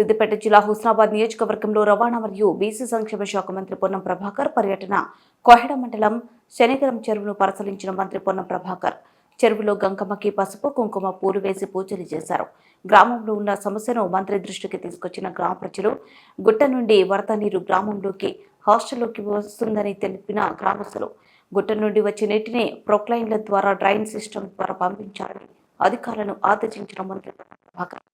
సిద్దిపేట జిల్లా హుస్నాబాద్ నియోజకవర్గంలో రవాణా మరియు బీసీ సంక్షేమ శాఖ మంత్రి పొన్నం ప్రభాకర్ పర్యటన కోహెడ మండలం శనిగరం చెరువును పరిశీలించిన మంత్రి పొన్నం ప్రభాకర్. చెరువులో గంగమ్మకి పసుపు కుంకుమ పూలు వేసి పూజలు చేశారు. గ్రామంలో ఉన్న సమస్యను మంత్రి దృష్టికి తీసుకొచ్చిన గ్రామ ప్రజలు గుట్ట నుండి వరద నీరు గ్రామంలోకి హాస్టల్లోకి వస్తుందని తెలిపిన గ్రామస్తులు గుట్ట నుండి వచ్చే నీటిని ప్రొక్లైన్ల ద్వారా డ్రైన్ సిస్టమ్ ద్వారా పంపించాలని అధికారులను ఆదేశించిన మంత్రి ప్రభాకర్.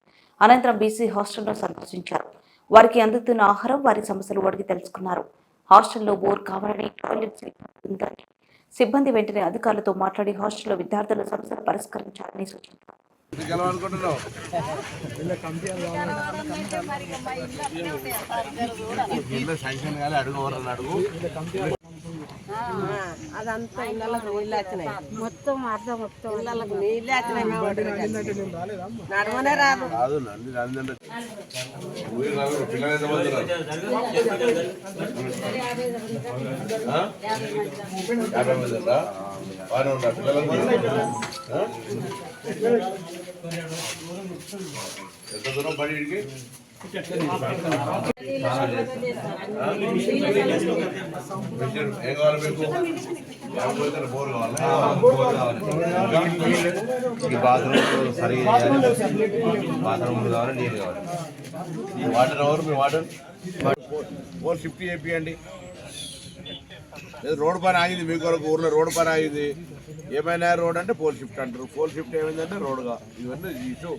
అనంతరం బీసీ హాస్టల్లో సందర్శించారు. వారికి అందుతున్న ఆహారం వారి సమస్యలు అడిగి తెలుసుకున్నారు. హాస్టల్లో బోర్ కావాలని టాయిలెట్ సిబ్బంది ఉందని సిబ్బంది వెంటనే అధికారులతో మాట్లాడి హాస్టల్లో విద్యార్థుల సమస్యలు పరిష్కరించాలని సూచించారు. అడుగు. అదంతా ఇళ్ళకు నీళ్ళు వచ్చినాయి. మొత్తం అర్థం మొత్తం ఇళ్ళకు నీళ్ళే వచ్చినాయి నడవనే రాదు? ఎంత దూరం పడి ఇడికి? ఏం కావాలి మీకు బోర్ కావాలా బాత్రూమ్ సరిగా బాత్రూమ్ కావాలి నీళ్ళు కావాలి ఈ వాటర్ ఎవరు మీ వాటర్ ఫోర్ ఫిఫ్టీ చేపియండి రోడ్ పని ఆగింది మీ కొరకు ఊర్లో రోడ్ పని ఆగింది ఏమైనా రోడ్ అంటే పోల్ షిఫ్ట్ అంటారు పోల్ షిఫ్ట్ ఏమైందంటే రోడ్గా ఇవన్నీ ఇష్యూ